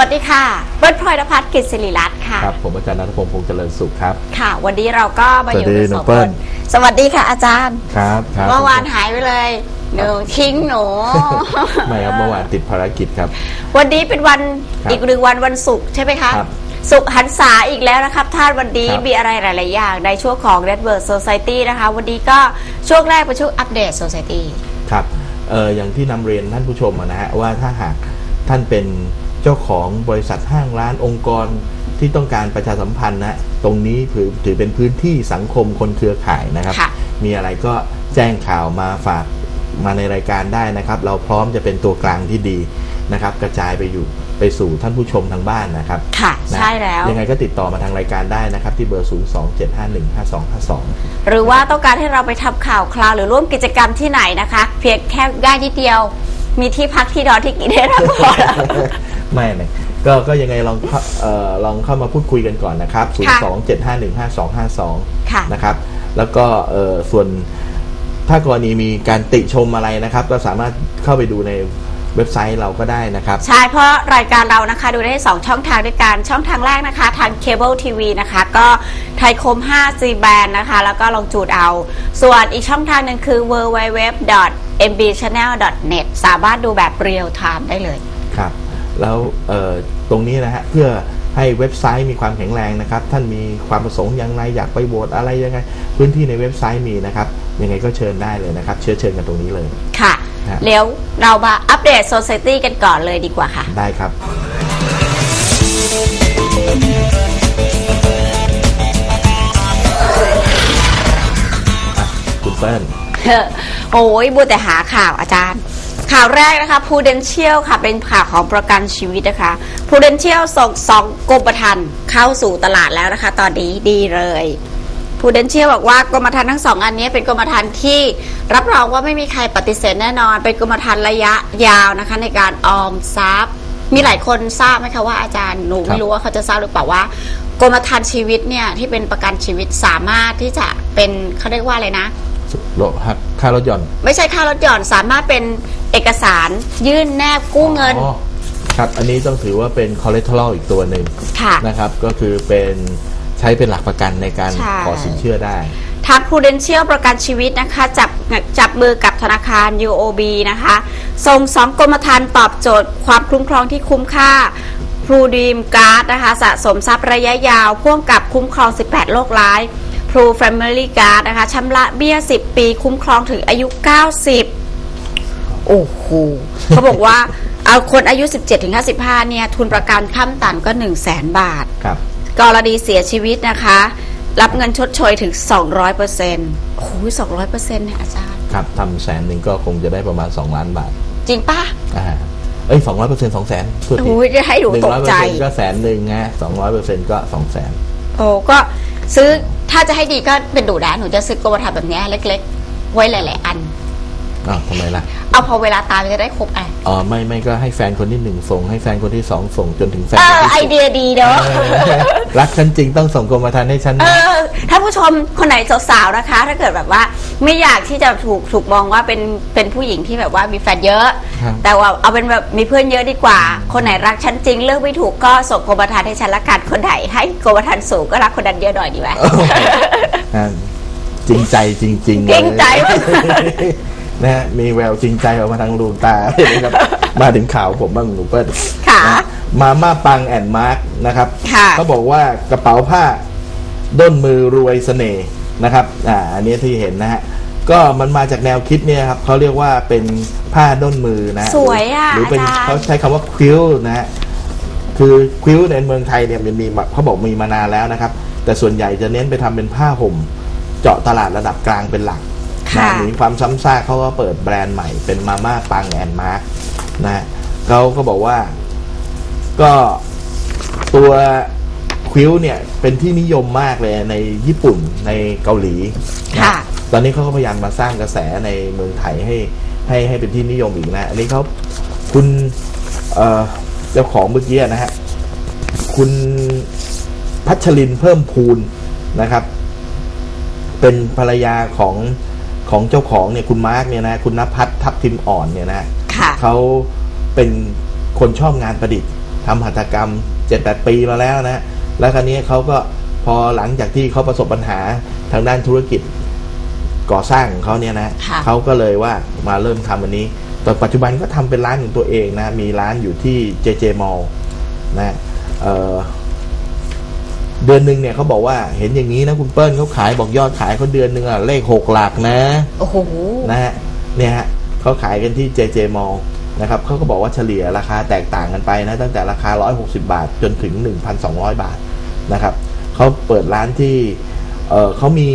วัสดีค่ะ เบิร์ดพลอยนภัสกิจศิริรัตน์ค่ะ ครับ ผมอาจารย์นัทพงศ์พงษ์เจริญสุขครับ ค่ะ วันนี้เราก็มาอยู่สวัสดีกันน้สอองงเปิ้คลนสวัสดีค่ะอาจารย์ ครับครับเมื่อวานหายไปเลยหนูทิ้งหนูไม่ครับเมื่อวานติดภารกิจครับ วันนี้เป็นวันครับอีกหนึ่งวันวันศุกร์ใช่ไหมคะครับศุกร์หันษาอีกแล้วนะครับท่านวันนี้ครับมีอะไรหลาย ๆ อย่างในช่วงของ Network Society นะคะ วันนี้ก็ช่วงแรกเป็นช่วงอัปเดต Society ครับเอออย่างที่นำเรียนท่านผู้ชมอะนะฮะว่าถ้าหาก ท่านเป็นเจ้าของบริษัทห้างร้านองค์กรที่ต้องการประชาสัมพันธ์นะตรงนี้ถือถือเป็นพื้นที่สังคมคนเครือข่ายนะครับค่ะมีอะไรก็แจ้งข่าวมาฝากมาในรายการได้นะครับ เราพร้อมจะเป็นตัวกลางที่ดีนะครับ กระจายไปอยู่ไปสู่ท่านผู้ชมทางบ้านนะครับ ค่ะนะใช่แล้ว ยังไงก็ติดต่อมาทางรายการได้นะครับ ที่เบอร์ 027515252 หรือว่าต้องการให้เราไปทำข่าวคราวหรือร่วมกิจกรรมที่ไหนนะคะ เพียงแค่ง่ายนิดเดียว มีที่พักที่นอนที่กินได้เราพอแล้ว ไม่เลยก็ก็ยังไงลองเข้าเอ่อลองเข้ามาพูดคุยกันก่อนนะครับค่ะ027515252ค่ะนะครับ แล้วก็เอ่อส่วนถ้ากรณีมีการติชมอะไรนะครับ ก็สามารถเข้าไปดูในเว็บไซต์เราก็ได้นะครับ ใช่ เพราะรายการเรานะคะดูได้ 2 ช่องทางด้วยกัน ช่องทางแรกนะคะ ทางเคเบิลทีวีนะคะ ก็ไทยคม 5G band นะคะ แล้วก็ลองจูดเอา ส่วนอีกช่องทางหนึ่งคือ www.mbchannel.net สามารถดูแบบเรียลไทม์ได้เลย ครับ แล้วเอ่อตรงนี้นะฮะเพื่อให้เว็บไซต์มีความแข็งแรงนะครับ ท่านมีความประสงค์อย่างไรอยากไปโหวตอะไรยังไง พื้นที่ในเว็บไซต์มีนะครับยังไงก็เชิญได้เลยนะครับเชื้อเชิญกันตรงนี้เลย ค่ะฮะเดี๋ยวเรามาอัปเดต Society กันก่อนเลยดีกว่าค่ะ ได้ครับอะคุณเปิ้ล โอ้ยบัวแต่หาข่าวอาจารย์ ข่าวแรกนะคะ Prudential ค่ะ เป็นข่าวของประกันชีวิตนะคะ Prudential ส่งสองกรมธรรม์เข้าสู่ตลาดแล้วนะคะ ตอนนี้ดีเลย Prudential บอกว่ากรมธรรม์ทั้งสองอันนี้เป็นกรมธรรม์ที่รับรองว่าไม่มีใครปฏิเสธแน่นอน เป็นกรมธรรม์ระยะยาวนะคะ ในการออมทรัพย์ มีหลายคนทราบไหมคะว่าอาจารย์หนูครัไม่บรู้ว่าเขาจะทราบหรือเปล่าว่า กรมธรรม์ชีวิตเนี่ยที่เป็นประกันชีวิตสามารถที่จะเป็นเขาเรียกว่าอะไรนะรถหัก ค่ารถยนต์ไม่ใช่ค่ารถหย่อนสามารถเป็นเอกสารยื่นแนบกู้เงิน อ๋อครับ อันนี้ต้องถือว่าเป็น collateral อีกตัวหนึ่งค่ะนะครับ ก็คือเป็นใช้เป็นหลักประกันในการใช่ ขอสินเชื่อได้ ทาง Prudential ประกันชีวิตนะคะ จับจับมือกับธนาคาร UOB นะคะส่งสองกรมธรรม์ตอบโจทย์ความคุ้มครองที่คุ้มค่า p r u d e m Guard นะคะ สะสมทรัพย์ระยะยาว พ่วงกับคุ้มครอง 18 โรคร้าย Pru Family Guard นะคะชำระเบี้ย 10 ปี คุ้มครองถึงอายุ 90 โอ้โหเขาบอกว่า เอาคนอายุ 17-55 เนี่ย ทุนประกันขั้นต่ำก็ 1 0 0 0 0แสนบาท ครับ กรณีเสียชีวิตนะคะ รับเงินชดเชยถึง 200เปอร์เซ็นต์โอ้ย200เปอร์เซ็นต์เนี่ยอาจารย์ ครับทำแสนหนึ่งก็คงจะได้ประมาณ 2 ล้านบาท จริงปะอ่าเอ้ยสองร้อยเปอร์เซ็นต์สองแสนพูดผิดโอ้ยจะให้หนูหนึ่งตร้กอยเปอใจร์เซ็นต์ก็แสนหนึ่งฮะสองร้อยเปอร์เซ็นต์ก็สองแสนโอ้ก็ซื้อ ถ้าจะให้ดีก็เป็นดูนะหนูจะซื้อกรมธรรม์แบบเนี้ยเล็ก ๆ ไว้หลาย ๆ อัน อ้าวทำไมล่ะเอาพอเวลาตายมันจะได้ครบอะอ๋อไม่ไม่ก็ให้แฟนคนที่หนึ่งส่ง ให้แฟนคนที่สองส่งจนถึงแฟนเอคนอที่ไอสิบเดียดีเนาะ เออรักฉันจริงต้องส่งกรมธรรม์ให้ฉันเอนะ อถ้าผู้ชมคนไหนสาวๆนะคะ ถ้าเกิดแบบว่าไม่อยากที่จะถูกถูกมองว่าเป็นเป็นผู้หญิงที่แบบว่ามีแฟนเยอะ ครับ แต่ว่าเอาเป็นแบบมีเพื่อนเยอะดีกว่า คนไหนรักฉันจริงเลือกไม่ถูกก็ส่งกรมธรรม์ให้ฉันละกันคนไหนให้กรมธรรม์สูงก็รักคนนั้นเยอะหน่อยดีไหม อ่าจริงใจจริงๆเลย จริงใจมาก นะฮะมีแววจริงใจออกมาทางลูตาเลยนะครับ มาถึงข่าวผมบ้างหนูเปิ้ลค่ะนะมาม่าปังแอนมาร์กนะครับค่ะเขาบอกว่ากระเป๋าผ้าด้นมือรวยเสน่ห์นะครับอ่าอันนี้ที่เห็นนะฮะก็มันมาจากแนวคิดเนี่ยครับเขาเรียกว่าเป็นผ้าด้นมือนะสวยอะหรือเป็นอาจารย์เขาใช้คำว่าควิลนะฮะคือควิลในเมืองไทยเนี่ยมันมีมาเขาบอกมีมานานแล้วนะครับ แต่ส่วนใหญ่จะเน้นไปทำเป็นผ้าห่ม เจาะตลาดระดับกลางเป็นหลักค่ะ นะหนีความซ้ำซากเขาก็เปิดแบรนด์ใหม่เป็นมาม่าปังแอนมาร์กนะฮะเขาก็บอกว่า ก็ตัวควิลเนี่ยเป็นที่นิยมมากเลยในญี่ปุ่นในเกาหลีนะค่ะตอนนี้เขาก็พยายามมาสร้างกระแสในเมืองไทยให้ให้ให้เป็นที่นิยมอีกนะ อันนี้เขาคุณเอ่อเจ้าของเมื่อกี้นะฮะ คุณพัชรินเพิ่มพูนนะครับ เป็นภรรยาของ ของเจ้าของเนี่ยคุณมาร์กเนี่ยนะคุณนภัทรทับทิมอ่อนเนี่ยนะค่ะ เขาเป็นคนชอบงานประดิษฐ์ทำหัตถกรรมเจ็ดแปดปีมาแล้วนะ แล้วคราวนี้เขาก็พอหลังจากที่เขาประสบปัญหาทางด้านธุรกิจก่อสร้างของเขาเนี่ยนะค่ะ เขาก็เลยว่ามาเริ่มทำอันนี้แต่ปัจจุบันก็ทำเป็นร้านของตัวเองนะ มีร้านอยู่ที่ JJ Mall นะเอ่อ เดือนหนึ่งเนี่ยเขาบอกว่าเห็นอย่างนี้นะคุณเปิ้ลเขาขายบอกยอดขายเขาเดือนหนึ่งอะเลขหกหลักนะโอ้โหนะฮะเนี่ยฮะเขาขายกันที่ JJ Mall นะครับเขาก็บอกว่าเฉลี่ยราคาแตกต่างกันไปนะตั้งแต่ราคา 160 บาท จนถึง 1,200 บาทนะครับเขาเปิดร้านที่เออเขามี